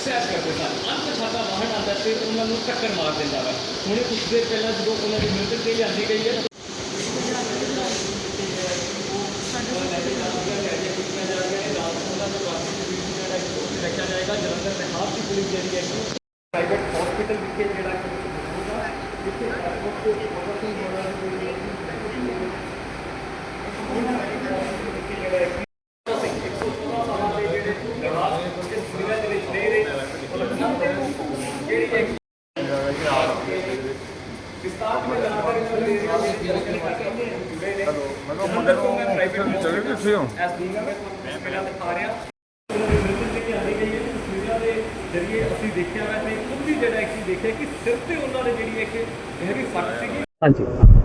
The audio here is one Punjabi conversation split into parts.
ਸੈਰ ਕਰਦੇ ਸਨ ਅਣਪਛਾਤਾ ਵਾਹਨ ਆਉਂਦਾ ਤੇ ਉਹਨਾਂ ਨੂੰ ਟੱਕਰ ਮਾਰ ਦਿੰਦਾ ਵਾ ਹੁਣੇ ਕੁਝ ਦੇਰ ਪਹਿਲਾਂ ਜਦੋਂ ਉਹਨਾਂ ਦੀ ਮ੍ਰਿਤਕ ਤੇ ਲਿਆਂਦੀ ਗਈ ਹੈ ਰੱਖਿਆ ਜਾਏਗਾ ਜਲੰਧਰ ਤੇ ਹਾਪ ਦੀ ਪੁਲਿਸ ਜਿਹੜੀ ਹੈ ਪ੍ਰਾਈਵੇਟ ਹਸਪੀਟਲ ਵਿਖੇ ਜਿਹੜਾ ਕਿ ਹੋਊਗਾ ਜਿੱਥੇ ਐਡਵੋਕੇਟ ਤੋਂ ਮਦਦ ਹੋਣਾ ਦੀ ਚਲੇ ਕਿੱਥੇ ਹੋ ਐਸ ਦੀਆਂ ਮੈਂ ਤੁਹਾਨੂੰ ਪਹਿਲਾਂ ਦਿਖਾ ਰਿਹਾ ਉਹਨਾਂ ਦੀ ਮ੍ਰਿਤਕ ਤੇ ਆਂਦੀ ਗਈ ਹੈ ਤਸਵੀਰਾਂ ਦੇ ਜਰੀਏ ਅਸੀਂ ਦੇਖਿਆ ਵਾ ਤੇ ਖੁਦ ਵੀ ਜਿਹੜਾ ਕਿ ਦੇਖਿਆ ਕਿ ਸਿਰ ਤੇ ਉਹਨਾਂ ਦੇ ਜਿਹੜੀ ਇੱਕ ਗਹਿਰੀ ਸੱਟ ਸੀਗੀ। ਹਾਂਜੀ।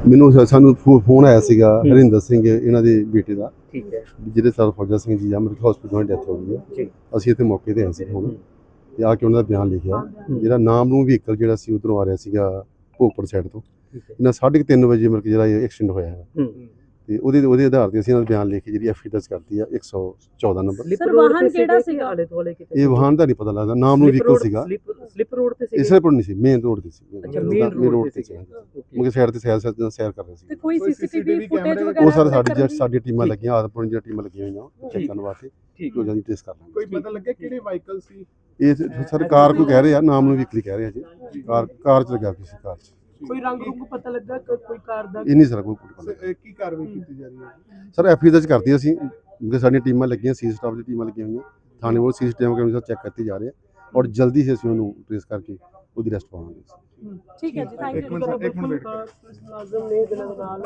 ਮੈਨੂੰ ਸ- ਸਾਨੂੰ ਫੋ- ਫੋਨ ਆਇਆ ਸੀਗਾ ਹਰਿੰਦਰ ਸਿੰਘ ਇਹਨਾਂ ਦੇ ਬੇਟੇ ਦਾ। ਠੀਕ ਹੈ। ਜਿਹਦੇ ਫੌਜਾ ਸਿੰਘ ਜੀ ਅਮਰਿਤ ਹਸਪੀਟਲ ਵਿੱਚ ਡੈਥ ਹੋ ਗਈ ਹੈ ਜੀ। ਅਸੀਂ ਇੱਥੇ ਮੌਕੇ ਤੇ ਆਏ ਸੀ ਹੁਣ ਤੇ ਆ ਕੇ ਉਹਨਾਂ ਦਾ ਬਿਆਨ ਲਿਖਿਆ। ਜਿਹੜਾ ਨਾਮ ਨੂੰ ਵਹੀਕਲ ਜਿਹੜਾ ਸੀ ਉਧਰੋਂ ਆ ਰਿਹਾ ਸੀਗਾ ਭੋਗਪੁਰ ਸਾਈਡ ਤੋਂ। ਠੀਕ ਹੈ। ਇਹਨਾਂ 3:30 ਵਜੇ ਮਤਲਬ ਕਿ ਜਿਹੜਾ ਇਹ ਐਕਸੀਡੈਂਟ ਹੋਇਆ ਹੈ। ਹੂੰ। ਤੇ ਉਹਦੇ ਉਹਦੇ ਆਧਾਰ ਤੇ ਅਸੀਂ ਇਹਨਾਂ ਦਾ ਬਿਆਨ ਲਿਖ ਕੇ ਜਿਹੜੀ ਐਫ ਦਰਜ ਕਰਤੀ ਆ 114 ਨੰਬਰ। ਸਰ, ਵਾਹਨ ਕਿਹੜਾ ਸੀਗਾ? ਆਲੇ ਦੁਆਲੇ ਕਿਤੇ ਇਹ ਵਾਹਨ ਦਾ ਨਹੀਂ ਪਤਾ ਲੱਗਦਾ ਨਾਮ ਨੂੰ ਵਹੀਕਲ ਸੀਗਾ। ਸਲਿੱਪ ਸਲਿੱਪ ਰੋਡ ਤੇ ਸੀ ਇਸੇ ਪਰ ਨਹੀਂ ਸੀ ਮੇਨ ਰੋਡ ਤੇ ਸੀ ਅੱਛਾ ਮੇਨ ਰੋਡ ਤੇ ਸੀ ਸੀ ਮੁਕੇ ਸਾਈਡ ਤੇ ਸੈਰ ਸੈਰ ਸੈਰ ਕਰ ਰਹੇ ਸੀ। ਤੇ ਕੋਈ ਸੀਸੀਟੀਵੀ ਫੁਟੇਜ ਵਗੈਰਾ ਉਹ ਸਰ ਸਾਡੀ ਸਾਡੀ ਟੀਮਾਂ ਲੱਗੀਆਂ ਆਦਪੁਰ ਦੀਆਂ ਟੀਮਾਂ ਲੱਗੀਆਂ ਹੋਈਆਂ ਚੈੱਕ ਕਰਨ ਵਾਸਤੇ ਠੀਕ। ਹੋ ਜਾਂਦੀ ਟੈਸਟ ਕਰ ਲਾਂਗੇ। ਕੋਈ ਪਤਾ ਲੱਗਿਆ ਕਿਹੜੇ ਵਾਹੀਕਲ ਸੀ? ਇਹ ਸਰ ਕਾਰ ਕੋਈ ਕਹਿ ਰਹੇ ਆ ਨਾਮ ਨੂੰ ਵੀਕਲੀ ਕਹਿ ਰਹੇ ਆ ਜੀ। ਕਾਰ ਕਾਰ ਚ ਲੱਗਾ ਕਿਸੇ ਕਾਰ ਚ। ਕੋਈ ਰੰਗ ਰੂਪ ਪਤਾ ਲੱਗਾ ਕਿ ਕੋਈ ਕਾਰ ਦਾ? ਇਹ ਨਹੀਂ ਸਰ ਕੋਈ ਪਤਾ ਇਹ ਕੀ ਕਾਰਵਾਈ ਕੀਤੀ ਜਾ ਰਹੀ ਹੈ ਸਰ ਐਫ ਦਰਜ ਕਰਤੀ ਅਸੀਂ ਕਿਉਂਕਿ ਸਾਡੀਆਂ ਟੀਮਾਂ ਲੱਗੀਆਂ ਸੀ ਸਟਾਫ ਦੀ ਟੀਮਾਂ ਲੱਗੀਆਂ ਹੋਈਆਂ। ਥਾਣੇ ਵੱਲ ਸੀ ਟੀਮ ਕੈਮਰਾ ਚੈੱਕ ਕਰਤੇ ਜਾ ਰਹੇ ਆ ਔਰ ਜਲਦੀ ਹੀ ਅਸੀਂ ਉਹਨੂੰ ਟ੍ਰੇਸ ਕਰਕੇ ਉਹਦੀ ਰੈਸਟ ਪਾਵਾਂਗੇ ਠੀਕ ਹੈ ਜੀ ਥੈਂਕ ਇੱਕ ਯੂ ਮਿੰਟ ਇੱਕ ਮਿੰਟ ਵੇਟ ਮੁਲਾਜ਼ਮ ਨੇ ਦਿਨਾਂ ਦਾ ਨਾਲ